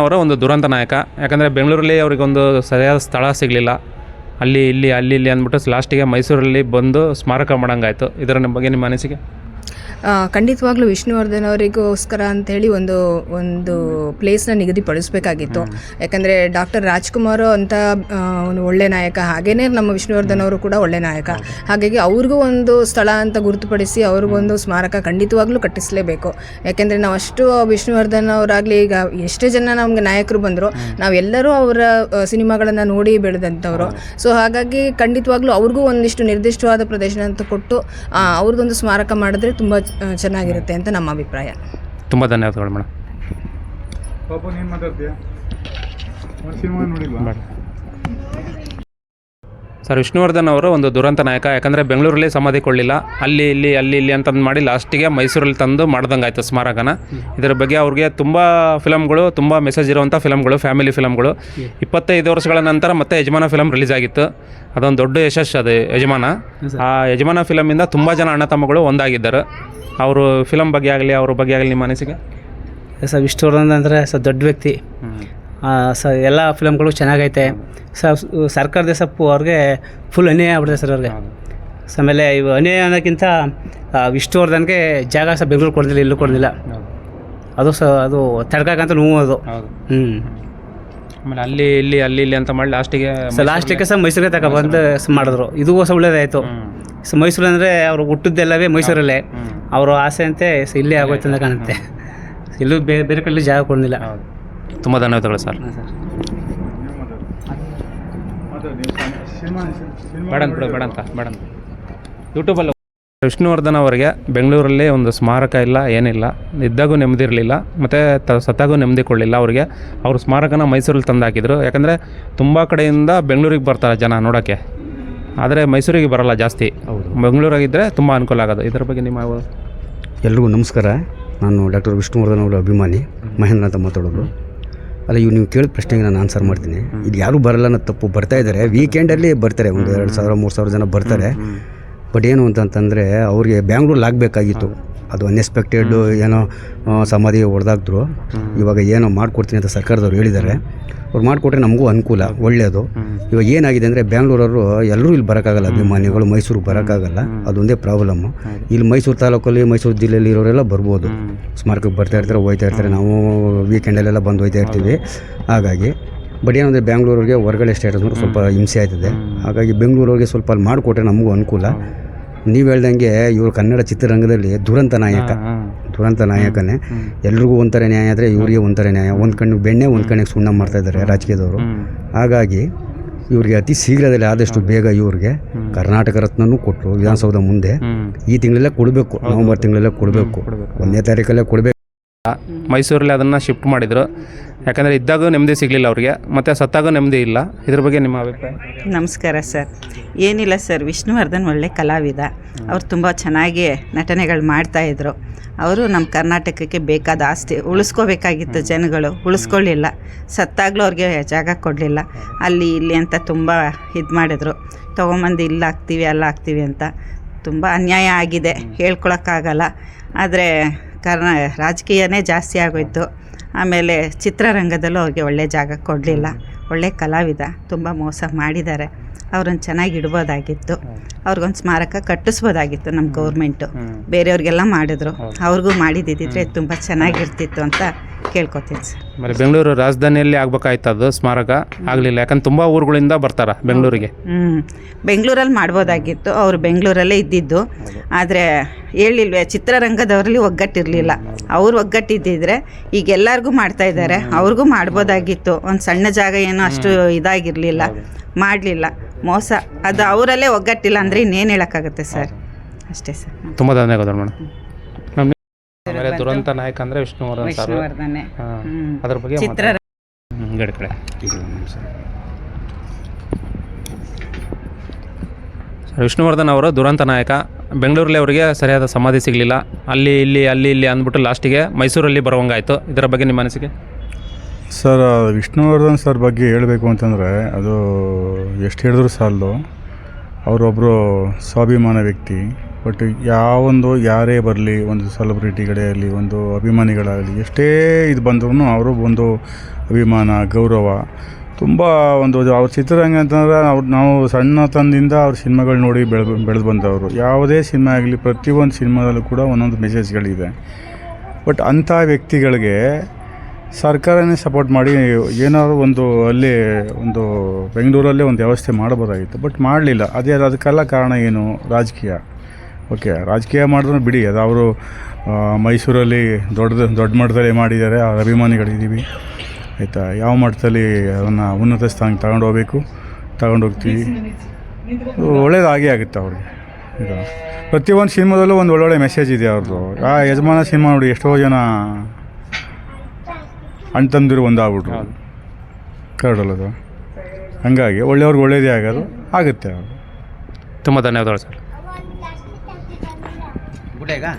ಅವರ ಒಂದು ದುರಂತ ನಾಯಕ. ಯಾಕಂದರೆ ಬೆಂಗಳೂರಲ್ಲಿ ಅವರಿಗೊಂದು ಸರಿಯಾದ ಸ್ಥಳ ಸಿಗಲಿಲ್ಲ. ಅಲ್ಲಿ, ಇಲ್ಲಿ ಅಲ್ಲಿ, ಇಲ್ಲಿ ಅಂದ್ಬಿಟ್ಟು ಲಾಸ್ಟಿಗೆ ಮೈಸೂರಲ್ಲಿ ಬಂದು ಸ್ಮಾರಕ ಮಾಡೋಂಗಾಯ್ತು. ಇದರ ಬಗ್ಗೆ ನಿಮ್ಮ ಅನಿಸಿಕೆ? ಖಂಡಿತವಾಗ್ಲೂ ವಿಷ್ಣುವರ್ಧನ್ ಅವರಿಗೋಸ್ಕರ ಅಂತೇಳಿ ಒಂದು ಒಂದು ಪ್ಲೇಸ್ನ ನಿಗದಿಪಡಿಸಬೇಕಾಗಿತ್ತು. ಯಾಕಂದರೆ ಡಾಕ್ಟರ್ ರಾಜ್ಕುಮಾರ್ ಅಂತ ಒಂದು ಒಳ್ಳೆ ನಾಯಕ, ಹಾಗೇನೇ ನಮ್ಮ ವಿಷ್ಣುವರ್ಧನ್ ಅವರು ಕೂಡ ಒಳ್ಳೆ ನಾಯಕ. ಹಾಗಾಗಿ ಅವ್ರಿಗೂ ಒಂದು ಸ್ಥಳ ಅಂತ ಗುರುತುಪಡಿಸಿ ಅವ್ರಿಗೊಂದು ಸ್ಮಾರಕ ಖಂಡಿತವಾಗ್ಲೂ ಕಟ್ಟಿಸಲೇಬೇಕು. ಯಾಕೆಂದರೆ ನಾವು ಅಷ್ಟು ವಿಷ್ಣುವರ್ಧನ್ ಅವರಾಗಲಿ ಈಗ ಎಷ್ಟೇ ಜನ ನಮಗೆ ನಾಯಕರು ಬಂದರು ನಾವೆಲ್ಲರೂ ಅವರ ಸಿನಿಮಾಗಳನ್ನು ನೋಡಿ ಬೆಳೆದಂಥವ್ರು. ಸೊ ಹಾಗಾಗಿ ಖಂಡಿತವಾಗ್ಲೂ ಅವ್ರಿಗೂ ಒಂದಿಷ್ಟು ನಿರ್ದಿಷ್ಟವಾದ ಪ್ರದೇಶ ಅಂತ ಕೊಟ್ಟು ಅವ್ರದ್ದೊಂದು ಸ್ಮಾರಕ ಮಾಡಿದ್ರೆ ತುಂಬ ಚೆನ್ನಾಗಿರುತ್ತೆ ಅಂತ ನಮ್ಮ ಅಭಿಪ್ರಾಯ. ತುಂಬ ಧನ್ಯವಾದಗಳು ಮೇಡಮ್. ಬಾಬು ನೀನು ಮಾತಾಡ್ತೀಯಾ? ಸಿನಿಮಾ ನೋಡಿಲ್ವಾ? ಸರ್ ವಿಷ್ಣುವರ್ಧನ್ ಅವರು ಒಂದು ದುರಂತ ನಾಯಕ ಯಾಕಂದರೆ ಬೆಂಗಳೂರಲ್ಲಿ ಸಮಾಧಿ ಕೊಡಲಿಲ್ಲ. ಅಲ್ಲಿ ಇಲ್ಲಿ ಅಲ್ಲಿ ಇಲ್ಲಿ ಅಂತಂದು ಮಾಡಿ ಲಾಸ್ಟಿಗೆ ಮೈಸೂರಲ್ಲಿ ತಂದು ಮಾಡ್ದಂಗಾಯ್ತು ಸ್ಮಾರಕನ. ಇದರ ಬಗ್ಗೆ ಅವ್ರಿಗೆ ತುಂಬ ಫಿಲಮ್ಗಳು ತುಂಬ ಮೆಸೇಜ್ ಇರುವಂಥ ಫಿಲಮ್ಗಳು ಫ್ಯಾಮಿಲಿ ಫಿಲಮ್ಗಳು ಇಪ್ಪತ್ತೈದು ವರ್ಷಗಳ ನಂತರ ಮತ್ತೆ ಯಜಮಾನ ಫಿಲಮ್ ರಿಲೀಸ್ ಆಗಿತ್ತು. ಅದೊಂದು ದೊಡ್ಡ ಯಶಸ್ಸು ಅದು ಯಜಮಾನ. ಆ ಯಜಮಾನ ಫಿಲಮಿಂದ ತುಂಬ ಜನ ಅಣ್ಣ ತಮ್ಮಗಳು ಒಂದಾಗಿದ್ದಾರೆ. ಅವರು ಫಿಲಮ್ ಬಗ್ಗೆ ಆಗಲಿ ಅವ್ರ ಬಗ್ಗೆ ಆಗಲಿ ನಿಮ್ಮ ಅನಿಸಿಕೆ? ಸರ್ ವಿಷ್ಣುವರ್ಧನ್ ಅಂದರೆ ಸರ್ ದೊಡ್ಡ ವ್ಯಕ್ತಿ. ಸರ್ ಸ ಎಲ್ಲ ಫಿಲಮ್ಗಳು ಚೆನ್ನಾಗೈತೆ. ಸ ಸರ್ಕಾರದ ಸೊಪ್ಪು ಅವ್ರಿಗೆ ಫುಲ್ ಅನ್ಯಾಯ ಆಗ್ಬಿಡುತ್ತೆ ಸರ್ ಅವ್ರಿಗೆ. ಆಮೇಲೆ ಇವು ಅನ್ಯಾಯ ಅನ್ನೋಕ್ಕಿಂತ ಇಷ್ಟು ವಿಷ್ಣುವರ್ಧನ್ಗೆ ಜಾಗ ಸಹ ಬೆಂಗಳೂರು ಕೊಡಲಿಲ್ಲ ಇಲ್ಲೂ ಕೊಡಲಿಲ್ಲ ಅದು ಸಹ ಅದು ತಡ್ಕಂತ ನೋವು ಅದು. ಹ್ಞೂ ಆಮೇಲೆ ಅಲ್ಲಿ ಇಲ್ಲಿ ಅಲ್ಲಿ ಇಲ್ಲಿ ಅಂತ ಮಾಡಿ ಲಾಸ್ಟಿಗೆ ಸ ಲಾಸ್ಟಿಗೆ ಸಹ ಮೈಸೂರಿಗೆ ತಗೊಬಂದು ಬಂದು ಮಾಡಿದ್ರು. ಇದು ಸಹ ಒಳ್ಳೇದಾಯಿತು. ಸೊ ಮೈಸೂರು ಅಂದರೆ ಅವರು ಹುಟ್ಟಿದ್ದೆಲ್ಲವೇ ಮೈಸೂರಲ್ಲೇ. ಅವರ ಆಸೆ ಅಂತೆ ಸ ಇಲ್ಲೇ ಆಗೋಯ್ತು ಅಂತ ಕಾಣುತ್ತೆ. ಇಲ್ಲೂ ಬೇರೆ ಬೇರೆ ಕಡೆ ಜಾಗ ಕೊಡಲಿಲ್ಲ. ತುಂಬ ಧನ್ಯವಾದಗಳು ಸರ್ ಮಾತಾಡಿ ಸಿನಿಮಾ ಸಿನಿಮಾ ಬೇಡ ಅಂತ ಬಿಡು, ಬೇಡ ಅಂತ ಬೇಡ ಅಂತ. ಯೂಟ್ಯೂಬಲ್ಲಿ ವಿಷ್ಣುವರ್ಧನ್ ಅವರಿಗೆ ಬೆಂಗಳೂರಲ್ಲಿ ಒಂದು ಸ್ಮಾರಕ ಇಲ್ಲ ಏನಿಲ್ಲ ಇದ್ದಾಗೂ ನೆಮ್ಮದಿ ಇರಲಿಲ್ಲ ಮತ್ತು ತ ಸತ್ತಾಗೂ ನೆಮ್ಮದಿ ಕೊಡಲಿಲ್ಲ ಅವರಿಗೆ. ಅವ್ರ ಸ್ಮಾರಕನ ಮೈಸೂರಲ್ಲಿ ತಂದು ಹಾಕಿದ್ರು ಯಾಕಂದರೆ ತುಂಬ ಕಡೆಯಿಂದ ಬೆಂಗಳೂರಿಗೆ ಬರ್ತಾರೆ ಜನ ನೋಡೋಕ್ಕೆ. ಆದರೆ ಮೈಸೂರಿಗೆ ಬರಲ್ಲ ಜಾಸ್ತಿ. ಬೆಂಗಳೂರಾಗಿದ್ದರೆ ತುಂಬ ಅನುಕೂಲ ಆಗೋದು. ಇದರ ಬಗ್ಗೆ ನಿಮ್ಮ ಎಲ್ರಿಗೂ ನಮಸ್ಕಾರ. ನಾನು ಡಾಕ್ಟರ್ ವಿಷ್ಣುವರ್ಧನ್ ಅವರ ಅಭಿಮಾನಿ ಮಹೇಂದ್ರ ಅಂತ ಮಾತಾಡೋದು. ಅಲ್ಲ ಇವು ನೀವು ಕೇಳಿದ ಪ್ರಶ್ನೆಗೆ ನಾನು ಆನ್ಸರ್ ಮಾಡ್ತೀನಿ. ಇದು ಯಾರೂ ಬರಲ್ಲ ಅನ್ನೋ ತಪ್ಪು ಬರ್ತಾ ಇದ್ದಾರೆ ವೀಕೆಂಡಲ್ಲಿ ಬರ್ತಾರೆ ಒಂದು ಎರಡು ಸಾವಿರ ಮೂರು ಸಾವಿರ ಜನ ಬರ್ತಾರೆ. ಬಟ್ ಏನು ಅಂತಂತಂದರೆ ಅವ್ರಿಗೆ ಬ್ಯಾಂಗ್ಳೂರಲ್ಲಿ ಆಗಬೇಕಾಗಿತ್ತು. ಅದು ಅನ್ಎಕ್ಸ್ಪೆಕ್ಟೆಡ್ ಏನೋ ಸಮಾಧಿ ಹೊಡೆದಾಕ್ದ್ರು ಇವಾಗ ಏನೋ ಮಾಡಿಕೊಡ್ತೀನಿ ಅಂತ ಸರ್ಕಾರದವ್ರು ಹೇಳಿದ್ದಾರೆ. ಅವ್ರು ಮಾಡಿಕೊಟ್ರೆ ನಮಗೂ ಅನುಕೂಲ ಒಳ್ಳೆಯದು ಇವಾಗ ಏನಾಗಿದೆ ಅಂದರೆ ಬ್ಯಾಂಗ್ಳೂರವರು ಎಲ್ಲರೂ ಇಲ್ಲಿ ಬರೋಕ್ಕಾಗಲ್ಲ ಅಭಿಮಾನಿಗಳು ಮೈಸೂರಿಗೆ ಬರೋಕ್ಕಾಗಲ್ಲ. ಅದೊಂದೇ ಪ್ರಾಬ್ಲಮ್ಮು ಇಲ್ಲಿ ಮೈಸೂರು ತಾಲೂಕಲ್ಲಿ ಮೈಸೂರು ಜಿಲ್ಲೆಯಲ್ಲಿ ಇರೋರೆಲ್ಲ ಬರ್ಬೋದು. ಸ್ಮಾರಕಕ್ಕೆ ಬರ್ತಾ ಇರ್ತಾರೆ ಹೋಯ್ತಾ ಇರ್ತಾರೆ. ನಾವು ವೀಕೆಂಡಲ್ಲೆಲ್ಲ ಬಂದು ಹೋಯ್ತಾ ಇರ್ತೀವಿ. ಹಾಗಾಗಿ ಬಟ್ ಏನಂದರೆ ಬ್ಯಾಂಗ್ಳೂರಿಗೆ ಹೊರಗಡೆ ಸ್ಟೇಟಸ್ ಅಂದ್ರೆ ಸ್ವಲ್ಪ ಹಿಂಸೆ ಆಯ್ತದೆ. ಹಾಗಾಗಿ ಬೆಂಗಳೂರಿಗೆ ಸ್ವಲ್ಪ ಅಲ್ಲಿ ಮಾಡಿಕೊಟ್ರೆ ನಮಗೂ ಅನುಕೂಲ. ನೀವು ಹೇಳ್ದಂಗೆ ಇವರು ಕನ್ನಡ ಚಿತ್ರರಂಗದಲ್ಲಿ ದುರಂತ ನಾಯಕ. ದುರಂತ ನಾಯಕನೇ. ಎಲ್ರಿಗೂ ಒಂಥರ ನ್ಯಾಯ ಆದರೆ ಇವರಿಗೆ ಒಂಥರ ನ್ಯಾಯ. ಒಂದು ಕಣ್ಣಿಗೆ ಬೆಣ್ಣೆ ಒಂದು ಕಣ್ಣಿಗೆ ಸುಣ್ಣ ಮಾಡ್ತಾಯಿದ್ದಾರೆ ರಾಜಕೀಯದವರು. ಹಾಗಾಗಿ ಇವರಿಗೆ ಅತಿ ಶೀಘ್ರದಲ್ಲಿ ಆದಷ್ಟು ಬೇಗ ಇವ್ರಿಗೆ ಕರ್ನಾಟಕ ರತ್ನನೂ ಕೊಟ್ಟರು ವಿಧಾನಸೌಧ ಮುಂದೆ. ಈ ತಿಂಗಳಲ್ಲೇ ಕೊಡಬೇಕು ನವಂಬರ್ ತಿಂಗಳಲ್ಲೇ ಕೊಡಬೇಕು. ಒಂದನೇ ತಾರೀಕಲ್ಲೇ ಕೊಡಬೇಕು. ಮೈಸೂರಲ್ಲಿ ಅದನ್ನು ಶಿಫ್ಟ್ ಮಾಡಿದರು. ಯಾಕಂದರೆ ಇದ್ದಾಗ ನೆಮ್ಮದಿ ಸಿಗಲಿಲ್ಲ ಅವ್ರಿಗೆ. ಮತ್ತು ಸತ್ತಾಗೂ ನೆಮ್ಮದಿ ಇಲ್ಲ. ಇದ್ರ ಬಗ್ಗೆ ನಿಮ್ಮ ಅಭಿಪ್ರಾಯ? ನಮಸ್ಕಾರ ಸರ್. ಏನಿಲ್ಲ ಸರ್ ವಿಷ್ಣುವರ್ಧನ್ ಒಳ್ಳೆ ಕಲಾವಿದ. ಅವ್ರು ತುಂಬ ಚೆನ್ನಾಗಿ ನಟನೆಗಳು ಮಾಡ್ತಾಯಿದ್ರು ಅವರು ನಮ್ಮ ಕರ್ನಾಟಕಕ್ಕೆ ಬೇಕಾದ ಆಸ್ತಿ ಉಳಿಸ್ಕೋಬೇಕಾಗಿತ್ತು ಜನಗಳು. ಉಳಿಸ್ಕೊಳ್ಳಿಲ್ಲ. ಸತ್ತಾಗಲೂ ಅವ್ರಿಗೆ ಜಾಗ ಕೊಡಲಿಲ್ಲ. ಅಲ್ಲಿ ಇಲ್ಲಿ ಅಂತ ತುಂಬ ಇದು ಮಾಡಿದ್ರು. ತೊಗೊಂಬಂದು ಇಲ್ಲಿ ಹಾಕ್ತೀವಿ ಅಲ್ಲ ಹಾಕ್ತೀವಿ ಅಂತ ತುಂಬ ಅನ್ಯಾಯ ಆಗಿದೆ. ಹೇಳ್ಕೊಳಕ್ಕಾಗಲ್ಲ. ಆದರೆ ಕರ್ನಾ ರಾಜಕೀಯನೇ ಜಾಸ್ತಿ ಆಗೋಯಿತು. ಆಮೇಲೆ ಚಿತ್ರರಂಗದಲ್ಲೂ ಅವ್ರಿಗೆ ಒಳ್ಳೆಯ ಜಾಗ ಕೊಡಲಿಲ್ಲ. ಒಳ್ಳೆ ಕಲಾವಿದ ತುಂಬ ಮೋಸ ಮಾಡಿದ್ದಾರೆ. ಅವ್ರನ್ನ ಚೆನ್ನಾಗಿ ಇಡ್ಬೋದಾಗಿತ್ತು. ಅವ್ರಿಗೊಂದು ಸ್ಮಾರಕ ಕಟ್ಟಿಸ್ಬೋದಾಗಿತ್ತು ನಮ್ಮ ಗೌರ್ಮೆಂಟು. ಬೇರೆಯವ್ರಿಗೆಲ್ಲ ಮಾಡಿದ್ರು. ಅವ್ರಿಗೂ ಮಾಡಿದ್ದಿದ್ದಿದ್ರೆ ತುಂಬ ಚೆನ್ನಾಗಿರ್ತಿತ್ತು ಅಂತ ಕೇಳ್ಕೊತೀನಿ ಸರ್. ಬೆಂಗಳೂರು ರಾಜಧಾನಿಯಲ್ಲಿ ಆಗ್ಬೇಕಾಯ್ತು ಅದು ಸ್ಮಾರಕ. ಆಗಲಿಲ್ಲ. ಯಾಕಂದ್ರೆ ತುಂಬ ಊರುಗಳಿಂದ ಬರ್ತಾರೆ ಬೆಂಗಳೂರಿಗೆ. ಹ್ಞೂ ಬೆಂಗಳೂರಲ್ಲಿ ಮಾಡ್ಬೋದಾಗಿತ್ತು. ಅವರು ಬೆಂಗಳೂರಲ್ಲೇ ಇದ್ದಿದ್ದು. ಆದರೆ ಹೇಳಿಲ್ವೇ ಚಿತ್ರರಂಗದವರಲ್ಲಿ ಒಗ್ಗಟ್ಟಿರಲಿಲ್ಲ. ಅವ್ರು ಒಗ್ಗಟ್ಟಿದ್ದಿದ್ರೆ ಈಗ ಎಲ್ಲರಿಗೂ ಮಾಡ್ತಾ ಇದ್ದಾರೆ. ಅವ್ರಿಗೂ ಮಾಡ್ಬೋದಾಗಿತ್ತು. ಒಂದು ಸಣ್ಣ ಜಾಗ ಏನೋ ಅಷ್ಟು ಇದಾಗಿರಲಿಲ್ಲ. ಮಾಡಲಿಲ್ಲ. ಮೋಸ. ಅದು ಅವರಲ್ಲೇ ಒಗ್ಗಟ್ಟಿಲ್ಲ ಅಂದರೆ ಇನ್ನೇನು ಹೇಳೋಕ್ಕಾಗುತ್ತೆ ಸರ್? ಅಷ್ಟೇ ಸರ್. ತುಂಬ ಧನ್ಯವಾದಗಳು ಮೇಡಮ್. ಆಮೇಲೆ ದುರಂತ ನಾಯಕ ಅಂದ್ರೆ ವಿಷ್ಣುವರ್ಧನ್ ಸರ್. ವಿಷ್ಣುವರ್ಧನೆ. ಅದ್ರ ಬಗ್ಗೆ ಚಿತ್ರ ಕಡೆ. ಸರ್ ವಿಷ್ಣುವರ್ಧನ್ ಅವರು ದುರಂತ ನಾಯಕ. ಬೆಂಗಳೂರಲ್ಲಿ ಅವರಿಗೆ ಸರಿಯಾದ ಸಮಾಧಿ ಸಿಗಲಿಲ್ಲ. ಅಲ್ಲಿ ಇಲ್ಲಿ ಅಲ್ಲಿ ಇಲ್ಲಿ ಅಂದ್ಬಿಟ್ಟು ಲಾಸ್ಟಿಗೆ ಮೈಸೂರಲ್ಲಿ ಬರುವಂಗಾಯಿತು. ಇದರ ಬಗ್ಗೆ ನಿಮ್ಮ ಅನಿಸಿಕೆ? ಸರ್ ವಿಷ್ಣುವರ್ಧನ್ ಸರ್ ಬಗ್ಗೆ ಹೇಳಬೇಕು ಅಂತಂದರೆ ಅದು ಎಷ್ಟು ಹೇಳಿದ್ರು ಸಾಲದು. ಅವರೊಬ್ಬರು ಸ್ವಾಭಿಮಾನ ವ್ಯಕ್ತಿ. ಬಟ್ ಯಾವೊಂದು, ಯಾರೇ ಬರಲಿ, ಒಂದು ಸೆಲೆಬ್ರಿಟಿಗಳೇ ಆಗಲಿ ಒಂದು ಅಭಿಮಾನಿಗಳಾಗಲಿ, ಎಷ್ಟೇ ಇದು ಬಂದ್ರೂ ಅವರು ಒಂದು ಅಭಿಮಾನ, ಗೌರವ, ತುಂಬ ಒಂದು ಅವ್ರ ಚಿತ್ರರಂಗ ಅಂತಂದ್ರೆ ಅವ್ರು ನಾವು ಸಣ್ಣತನದಿಂದ ಅವ್ರ ಸಿನಿಮಾಗಳು ನೋಡಿ ಬೆಳೆದು ಬೆಳೆದು ಬಂದವರು. ಯಾವುದೇ ಸಿನಿಮಾ ಆಗಲಿ, ಪ್ರತಿಯೊಂದು ಸಿನಿಮಾದಲ್ಲೂ ಕೂಡ ಒಂದೊಂದು ಮೆಸೇಜ್ಗಳಿದೆ ಬಟ್ ಅಂಥ ವ್ಯಕ್ತಿಗಳಿಗೆ ಸರ್ಕಾರನೇ ಸಪೋರ್ಟ್ ಮಾಡಿ ಏನಾದರೂ ಒಂದು ಅಲ್ಲಿ, ಒಂದು ಬೆಂಗಳೂರಲ್ಲೇ ಒಂದು ವ್ಯವಸ್ಥೆ ಮಾಡಬೋದಾಗಿತ್ತು. ಬಟ್ ಮಾಡಲಿಲ್ಲ. ಅದೇ ಅದಕ್ಕೆಲ್ಲ ಕಾರಣ ಏನು? ರಾಜಕೀಯ. ಓಕೆ ರಾಜಕೀಯ ಮಾಡಿದ್ರು ಬಿಡಿ. ಅದು ಅವರು ಮೈಸೂರಲ್ಲಿ ದೊಡ್ಡ ದೊಡ್ಡ ಮಟ್ಟದಲ್ಲಿ ಮಾಡಿದ್ದಾರೆ. ಅವ್ರ ಅಭಿಮಾನಿಗಳಿದ್ದೀವಿ. ಆಯಿತಾ? ಯಾವ ಮಟ್ಟದಲ್ಲಿ ಅದನ್ನು ಉನ್ನತ ಸ್ಥಾನಕ್ಕೆ ತಗೊಂಡು ಹೋಗಬೇಕು? ತಗೊಂಡು ಹೋಗ್ತೀವಿ. ಒಳ್ಳೇದಾಗೇ ಆಗುತ್ತೆ ಅವ್ರಿಗೆ. ಈಗ ಪ್ರತಿಯೊಂದು ಸಿನಿಮಾದಲ್ಲೂ ಒಂದು ಒಳ್ಳೊಳ್ಳೆ ಮೆಸೇಜ್ ಇದೆ ಅವ್ರದ್ದು. ಆ ಯಜಮಾನ ಸಿನಿಮಾ ನೋಡಿ ಎಷ್ಟೋ ಜನ ಅಣ್ತಂದಿರು ಒಂದಾಗ್ಬಿಟ್ರು. ಕರಡಲ್ಲದು ಹಂಗಾಗಿ ಒಳ್ಳೆಯವ್ರಿಗೆ ಒಳ್ಳೇದೇ ಆಗೋದು. ಆಗುತ್ತೆ ಅವರು ತುಂಬ ಧನ್ಯವಾದಗಳು ಸರ್. colega.